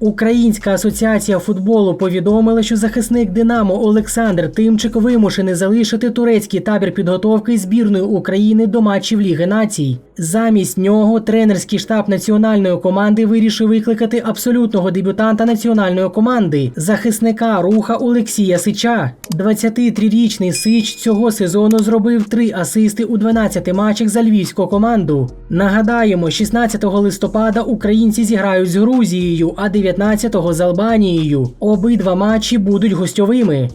Українська асоціація футболу повідомила, що захисник Динамо Олександр Тимчик вимушений залишити турецький табір підготовки збірної України до матчів Ліги націй. Замість нього тренерський штаб національної команди вирішив викликати абсолютного дебютанта національної команди захисника руха Олексія Сича. 23-річний Сич цього сезону зробив три асисти у 12 матчах за львівську команду. Нагадаємо, 16 листопада українці зіграють з Грузією, а 19-го з Албанією. Обидва матчі будуть гостьовими.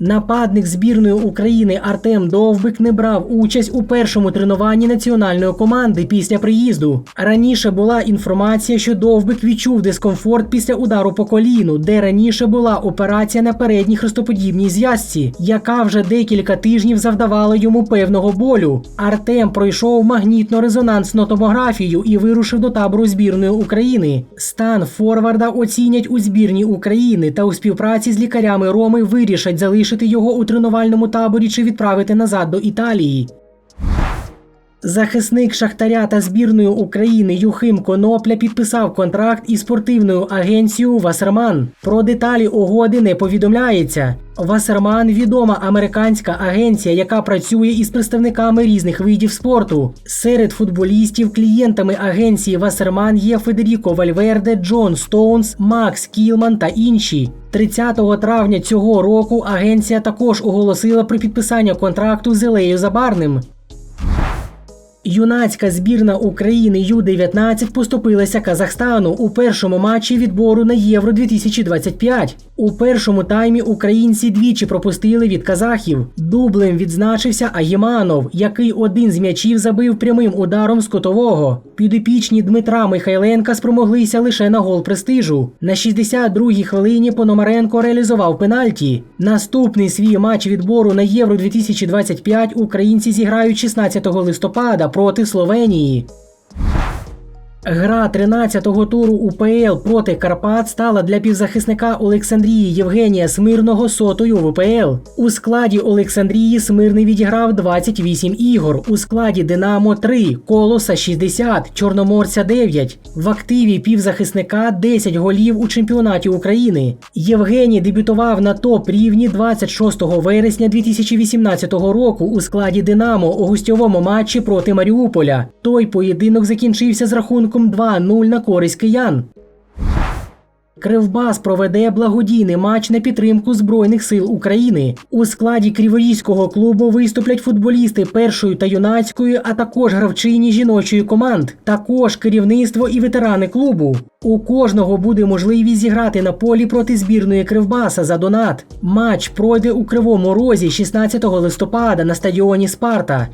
Нападник збірної України Артем Довбик не брав участь у першому тренуванні національної команди після приїзду. Раніше була інформація, що Довбик відчув дискомфорт після удару по коліну, де раніше була операція на передній хрестоподібній зв'язці, яка вже декілька тижнів завдавала йому певного болю. Артем пройшов магнітно-резонансну томографію і вирушив до табору збірної України. Стан Форварда оцінять у збірні України та у співпраці з лікарями Роми вирішать залишити його у тренувальному таборі чи відправити назад до Італії. Захисник Шахтаря та збірної України Юхим Конопля підписав контракт із спортивною агенцією Васерман. Про деталі угоди не повідомляється. Васерман відома американська агенція, яка працює із представниками різних видів спорту. Серед футболістів клієнтами агенції Васерман є Федеріко Вальверде, Джон Стоунс, Макс Кілман та інші. 30 травня цього року агенція також оголосила про підписання контракту з Елею Забарним. Юнацька збірна України Ю-19 поступилася Казахстану у першому матчі відбору на Євро 2025. У першому таймі українці двічі пропустили від казахів. Дублем відзначився Агіманов, який один з м'ячів забив прямим ударом з котового. Підопічні Дмитра Михайленка спромоглися лише на гол престижу. На 62-й хвилині Пономаренко реалізував пенальті. Наступний свій матч відбору на Євро 2025 українці зіграють 16 листопада проти Словенії. Гра 13-го туру УПЛ проти Карпат стала для півзахисника Олександрії Євгенія Смирного сотою в УПЛ. У складі Олександрії Смирний відіграв 28 ігор. У складі Динамо 3, Колоса 60, Чорноморця 9. В активі півзахисника 10 голів у чемпіонаті України. Євгеній дебютував на топ рівні 26 вересня 2018 року у складі Динамо у гостьовому матчі проти Маріуполя. Той поєдинок закінчився з рахунком 2-0 на користь киян. Кривбас проведе благодійний матч на підтримку Збройних сил України. У складі криворізького клубу виступлять футболісти першої та юнацької, а також гравчині жіночої команд, також керівництво і ветерани клубу. У кожного буде можливість зіграти на полі проти збірної Кривбаса за донат. Матч пройде у Кривому Розі 16 листопада на стадіоні Спарта.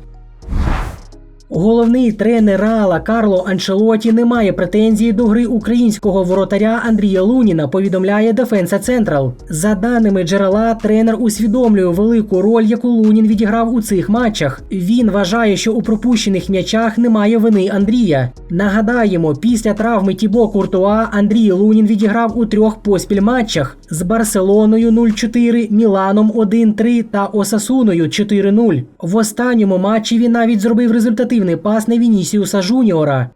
Головний тренер Рала Карло Анчелоті не має претензії до гри українського воротаря Андрія Луніна. Повідомляє Дефенса Централ. За даними джерела, тренер усвідомлює велику роль, яку Лунін відіграв у цих матчах. Він вважає, що у пропущених м'ячах немає вини Андрія. Нагадаємо, після травми Тібо Куртуа Андрій Лунін відіграв у трьох поспіль матчах з Барселоною 0-4, Міланом 1-3 та Осасуною 4-0. В останньому матчі він навіть зробив результативний пас на Вінісіуса Жуніора.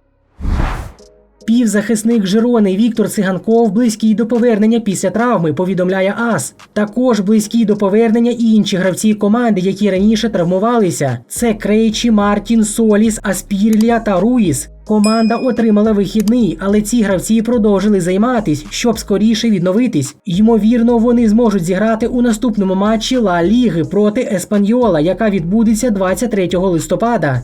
Півзахисник Жирони Віктор Циганков близький до повернення після травми, повідомляє АС. Також близькі до повернення і інші гравці команди, які раніше травмувалися. Це Крейчі, Мартін, Соліс, Аспірлія та Руїс. Команда отримала вихідний, але ці гравці продовжили займатись, щоб скоріше відновитись. Ймовірно, вони зможуть зіграти у наступному матчі Ла Ліги проти Еспаньола, яка відбудеться 23 листопада.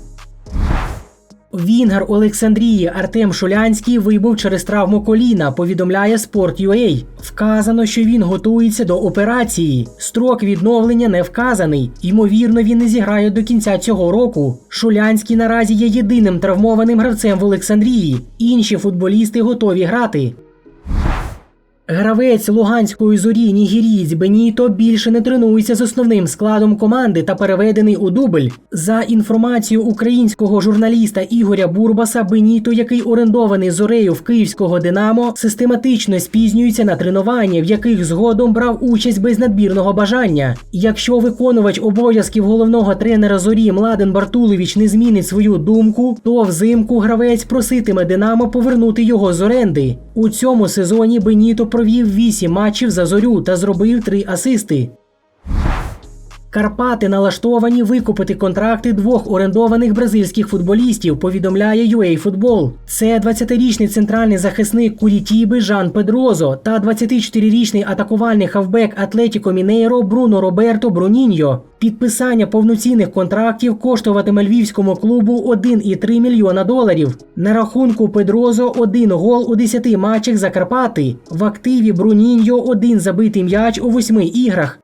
Вінгар Олександрії Артем Шулянський вибув через травму коліна, повідомляє Sport.ua. Вказано, що він готується до операції. Строк відновлення не вказаний. Ймовірно, він не зіграє до кінця цього року. Шулянський наразі є єдиним травмованим гравцем в Олександрії. Інші футболісти готові грати. Гравець Луганської зорі Нігерієць Беніто більше не тренується з основним складом команди та переведений у дубль. За інформацією українського журналіста Ігоря Бурбаса, Беніто, який орендований зорею в київського Динамо, систематично спізнюється на тренування, в яких згодом брав участь без надбірного бажання. Якщо виконувач обов'язків головного тренера зорі Младен Бартулович не змінить свою думку, то взимку гравець проситиме Динамо повернути його з оренди. У цьому сезоні Беніто провів 8 матчів за зорю та зробив 3 асисти. Карпати налаштовані викупити контракти двох орендованих бразильських футболістів, повідомляє UA Це 20-річний центральний захисник Курітіби Жан Педрозо та 24-річний атакувальний хавбек Атлетіко Мінейро Бруно Роберто Бруніньо. Підписання повноцінних контрактів коштуватиме львівському клубу 1,3 мільйона доларів. На рахунку Педрозо один гол у 10 матчах за Карпати. В активі Бруніньо один забитий м'яч у 8 іграх.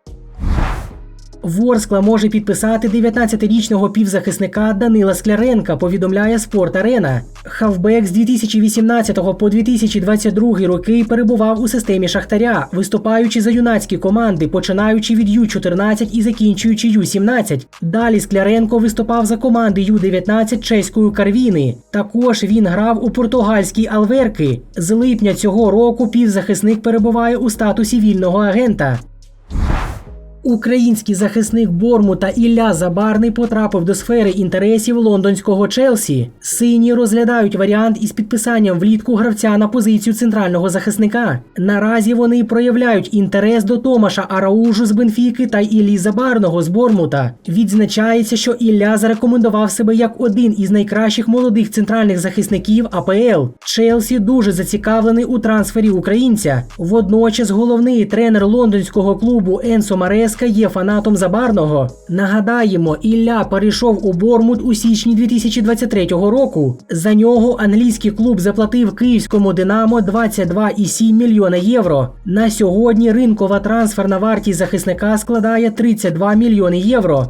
Ворскла може підписати 19-річного півзахисника Данила Скляренка, повідомляє Спорт Арена. Хавбек з 2018 по 2022 роки перебував у системі Шахтаря, виступаючи за юнацькі команди, починаючи від Ю-14 і закінчуючи Ю-17. Далі Скляренко виступав за команди Ю-19 чеської Карвіни. Також він грав у португальській Алверки. З липня цього року півзахисник перебуває у статусі вільного агента. Український захисник Бормута Ілля Забарний потрапив до сфери інтересів лондонського Челсі. Сині розглядають варіант із підписанням влітку гравця на позицію центрального захисника. Наразі вони проявляють інтерес до Томаша Араужу з Бенфіки та Іллі Забарного з Бормута. Відзначається, що Ілля зарекомендував себе як один із найкращих молодих центральних захисників АПЛ. Челсі дуже зацікавлений у трансфері українця. Водночас головний тренер лондонського клубу Енсо Марес Леська є фанатом Забарного. Нагадаємо, Ілля перейшов у Бормут у січні 2023 року. За нього англійський клуб заплатив київському Динамо 22,7 мільйона євро. На сьогодні ринкова трансферна вартість захисника складає 32 мільйони євро.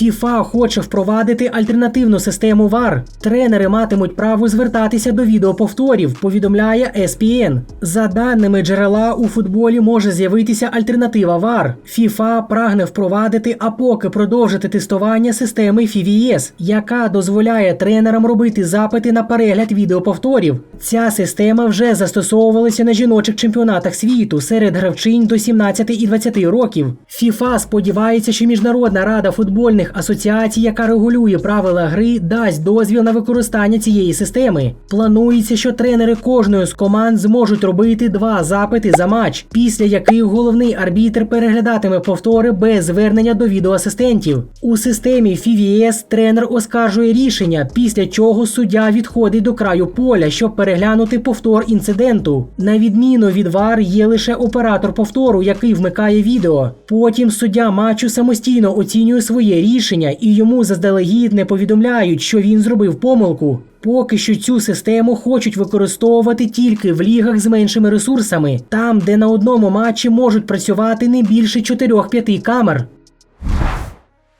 FIFA хоче впровадити альтернативну систему VAR. Тренери матимуть право звертатися до відеоповторів, повідомляє ESPN. За даними джерела, у футболі може з'явитися альтернатива VAR. FIFA прагне впровадити, а поки продовжити тестування системи FVS, яка дозволяє тренерам робити запити на перегляд відеоповторів. Ця система вже застосовувалася на жіночих чемпіонатах світу серед гравчинь до 17 і 20 років. FIFA сподівається, що Міжнародна рада футбольних асоціацій, яка регулює правила гри, дасть дозвіл на використання цієї системи. Планується, що тренери кожної з команд зможуть робити два запити за матч, після яких головний арбітр переглядатиме повтори без звернення до відеоасистентів. У системі FVS тренер оскаржує рішення, після чого суддя відходить до краю поля, щоб переглянути повтор інциденту. На відміну від ВАР є лише оператор повтору, який вмикає відео. Потім суддя матчу самостійно оцінює своє рішення і йому заздалегідь не повідомляють, що він зробив помилку. Поки що цю систему хочуть використовувати тільки в лігах з меншими ресурсами, там, де на одному матчі можуть працювати не більше 4-5 камер.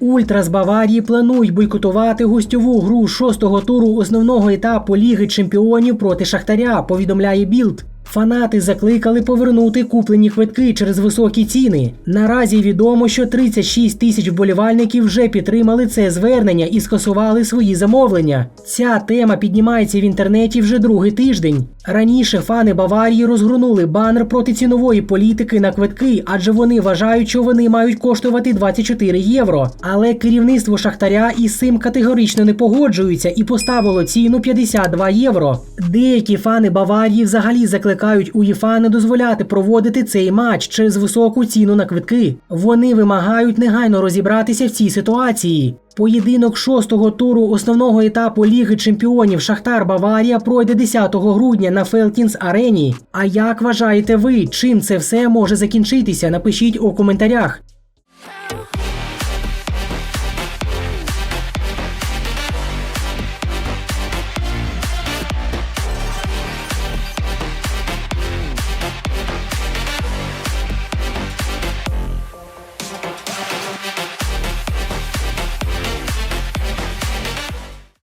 Ультра з Баварії планують бойкотувати гостьову гру шостого туру основного етапу Ліги Чемпіонів проти Шахтаря, повідомляє Білд. Фанати закликали повернути куплені квитки через високі ціни. Наразі відомо, що 36 тисяч вболівальників вже підтримали це звернення і скасували свої замовлення. Ця тема піднімається в інтернеті вже другий тиждень. Раніше фани Баварії розгорнули банер проти цінової політики на квитки, адже вони вважають, що вони мають коштувати 24 євро. Але керівництво Шахтаря із цим категорично не погоджується і поставило ціну 52 євро. Деякі фани Баварії взагалі закликають УЄФА не дозволяти проводити цей матч через високу ціну на квитки. Вони вимагають негайно розібратися в цій ситуації. Поєдинок шостого туру основного етапу Ліги Чемпіонів Шахтар Баварія пройде 10 грудня на Фелкінс Арені. А як вважаєте ви, чим це все може закінчитися? Напишіть у коментарях.